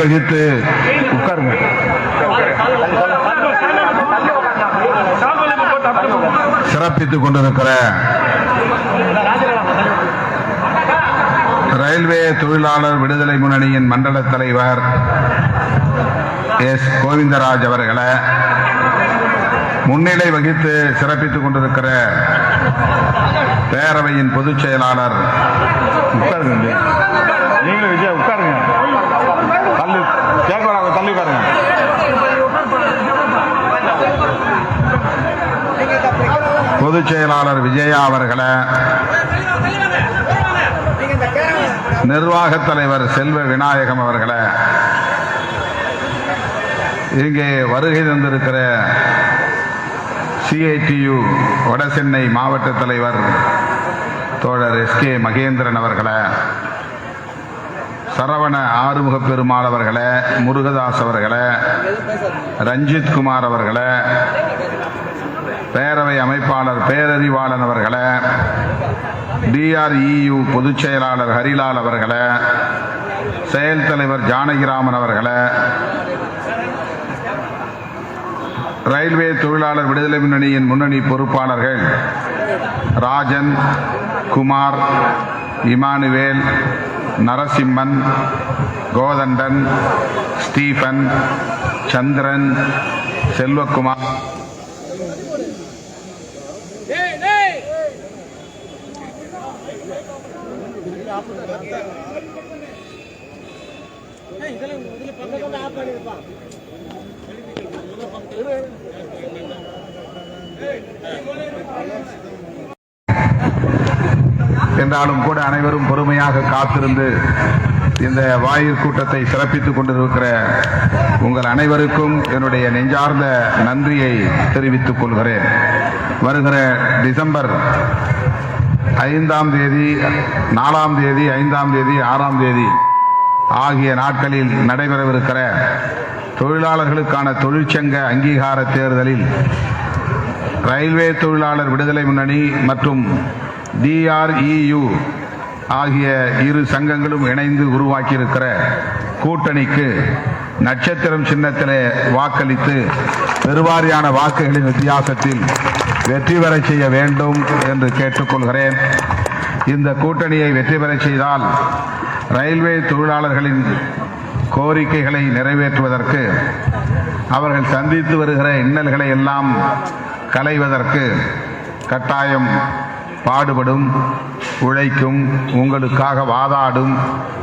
வகித்து உட்காருங்க. சிறப்பித்துக் கொண்டிருக்கிற ரயில்வே தொழிலாளர் விடுதலை முன்னணியின் மண்டல தலைவர் எஸ். கோவிந்தராஜ் அவர்களை முன்னிலை வகித்து சிறப்பித்துக் கொண்டிருக்கிற பேரவையின் பொதுச் செயலாளர் உட்காருங்க. பொதுச் செயலாளர் விஜயா அவர்களை. நிர்வாக தலைவர் செல்வ விநாயகம் அவர்களை. இங்கே வருகை தந்திருக்கிற சிஐடியு வடசென்னை மாவட்ட தலைவர் தோழர் எஸ் கே மகேந்திரன் அவர்களை. சரவண ஆறுமுக பெருமாள் அவர்களை முருகதாஸ் அவர்களை ரஞ்சித் குமார் அவர்களை பேரவை அமைப்பாளர் பேரறிவாளன் அவர்களை டிஆர்இயு பொதுச் செயலாளர் ஹரிலால் அவர்களை செயல் தலைவர் ஜானகிராமன் அவர்களை ரயில்வே தொழிலாளர் விடுதலை முன்னணியின் முன்னணி பொறுப்பாளர்கள் ராஜன் குமார் இமானுவேல் நரசிம்மன் கோதண்டன் ஸ்டீபன் சந்திரன் செல்வகுமார் என்றாலும் கூட அனைவரும் பொறுமையாக காத்திருந்து இந்த வாயு கூட்டத்தை சிறப்பித்துக் கொண்டிருக்கிற உங்கள் அனைவருக்கும் என்னுடைய நெஞ்சார்ந்த நன்றியை தெரிவித்துக் கொள்கிறேன். வருகிற டிசம்பர் ஐந்தாம் தேதி நாலாம் தேதி ஐந்தாம் தேதி ஆறாம் தேதி ஆகிய நாட்களில் நடைபெறவிருக்கிற தொழிலாளர்களுக்கான தொழிற்சங்க அங்கீகார தேர்தலில் ரயில்வே தொழிலாளர் விடுதலை முன்னணி மற்றும் டிஆர்இயு ஆகிய இரு சங்கங்களும் இணைந்து உருவாக்கியிருக்கிற கூட்டணிக்கு நட்சத்திரம் சின்னத்திலே வாக்களித்து பெருவாரியான வாக்குகளின் வித்தியாசத்தில் வெற்றி பெறச் செய்ய வேண்டும் என்று கேட்டுக்கொள்கிறேன். இந்த கூட்டணியை வெற்றி பெறச் செய்தால் ரயில்வே தொழிலாளர்களின் கோரிக்கைகளை நிறைவேற்றுவதற்கு அவர்கள் சந்தித்து வருகிற இன்னல்களை எல்லாம் களைவதற்கு கட்டாயம் பாடுபடும் உழைக்கும் உங்களுக்காக வாதாடும்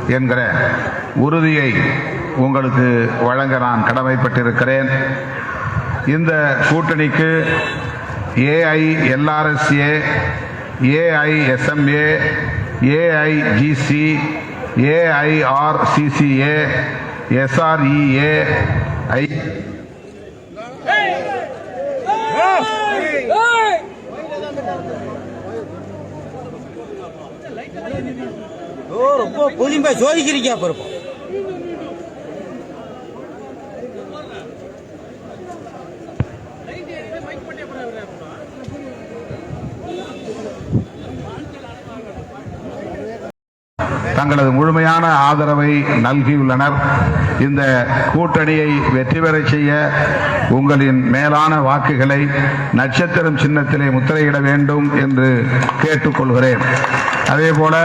என்கிற உறுதியை உங்களுக்கு வழங்க நான் கடமைப்பட்டிருக்கிறேன். இந்த கூட்டணிக்கு AI LRSA AI ஏஐஎஸ்எம்ஏ ஏஐஜிசி AIRCCA SREA ஐ ரொம்ப புளிம்பா சோதிக்கிறீங்க அப்புறம் தங்களது முழுமையான ஆதரவை நல்கியுள்ளனர். இந்த கூட்டணியை வெற்றி பெறச் செய்ய உங்களின் மேலான வாக்குகளை நட்சத்திரம் சின்னத்திலே முத்திரையிட வேண்டும் என்று கேட்டுக்கொள்கிறேன். அதேபோல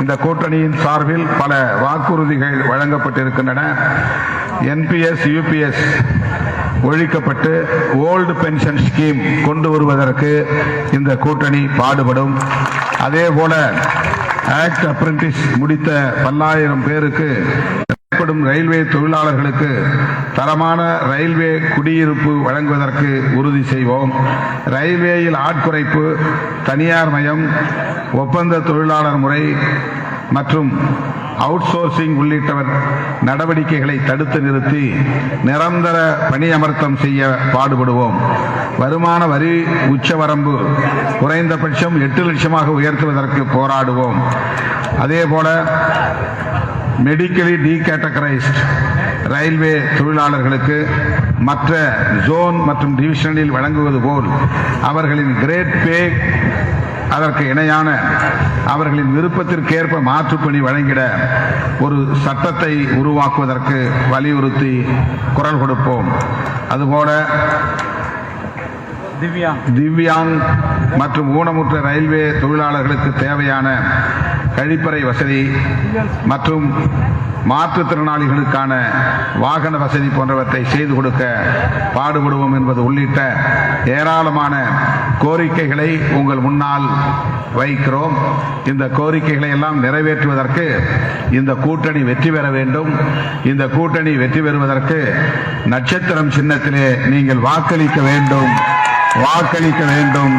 இந்த கூட்டணியின் சார்பில் பல வாக்குறுதிகள் வழங்கப்பட்டிருக்கின்றன. என்பிஎஸ் யூபிஎஸ் ஒழிக்கப்பட்டு ஓல்டு பென்ஷன் ஸ்கீம் கொண்டு வருவதற்கு இந்த கூட்டணி பாடுபடும். அதே போல ஆக்ட் அப்ரெண்டிஸ் முடித்த பல்லாயிரம் பேருக்கு ஏற்படும் ரயில்வே தொழிலாளர்களுக்கு தரமான ரயில்வே குடியிருப்பு வழங்குவதற்கு உறுதி செய்வோம். ரயில்வேயில் ஆட்குறைப்பு தனியார் மயம் ஒப்பந்த தொழிலாளர் முறை மற்றும் அவுட்சோர்சிங் உள்ளிட்ட நடவடிக்கைகளை தடுத்து நிறுத்தி நிரந்தர பணியமர்த்தம் செய்ய பாடுபடுவோம். வருமான வரி உச்சவரம்பு குறைந்தபட்சம் எட்டு லட்சமாக உயர்த்துவதற்கு போராடுவோம். அதேபோல மெடிக்கலி டீகேட்டகரைஸ்ட் ரயில்வே தொழிலாளர்களுக்கு மற்ற ஜோன் மற்றும் டிவிஷனில் வழங்குவது போல் அவர்களின் கிரேட் பே அதற்கு இணையான அவர்களின் விருப்பத்திற்கேற்ப மாற்றுப்பணி வழங்கிட ஒரு சட்டத்தை உருவாக்குவதற்கு வலியுறுத்தி குரல் கொடுப்போம். அதுபோல திவ்யா திவ்யாங் மற்றும் ஊனமுற்ற ரயில்வே தொழிலாளர்களுக்கு தேவையான கழிப்பறை வசதி மற்றும் மாற்றுத்திறனாளிகளுக்கான வாகன வசதி போன்றவற்றை செய்து கொடுக்க பாடுபடுவோம் என்பது உள்ளிட்ட ஏராளமான கோரிக்கைகளை உங்கள் முன்னால் வைக்கிறோம். இந்த கோரிக்கைகளை எல்லாம் நிறைவேற்றுவதற்கு இந்த கூட்டணி வெற்றி பெற வேண்டும். இந்த கூட்டணி வெற்றி பெறுவதற்கு நட்சத்திரம் சின்னத்திலே நீங்கள் வாக்களிக்க வேண்டும். வாக்களிக்க வேண்டும்.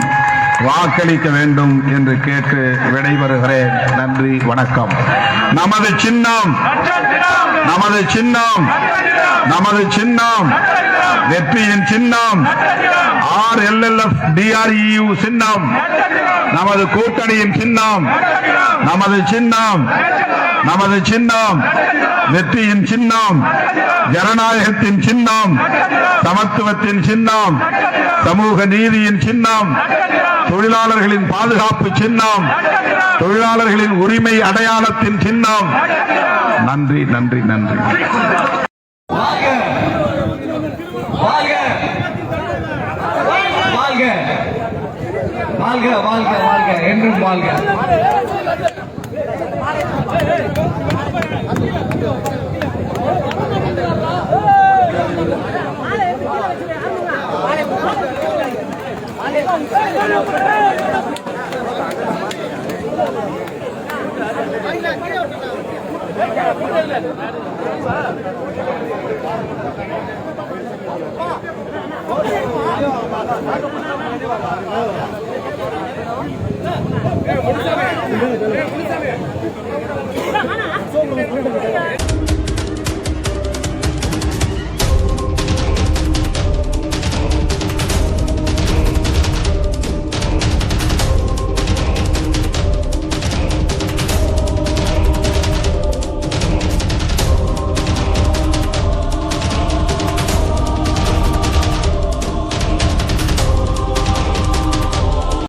வாக்களிக்க வேண்டும் என்று கேட்டு விடைபெறுகிறேன். நன்றி வணக்கம். நமது சின்னம் நமது சின்னம் நமது சின்னம் வெற்றியின் சின்னம் ஆர் எல்எல்எஃப் டிஆர்இயு சின்னம் நமது கூட்டணியின் சின்னம் நமது சின்னம் நமது சின்னம் வெற்றியின் சின்னம் ஜனநாயகத்தின் சின்னம் சமத்துவத்தின் சின்னம் சமூக நீதியின் சின்னம் தொழிலாளர்களின் பாதுகாப்பு சின்னம் தொழிலாளர்களின் உரிமை அடையாளத்தின் சின்னம். நன்றி நன்றி நன்றி. வாழ்க. வாழ்க. வாழ்க. என்றும் வாழ்க. முடிச்சாங்க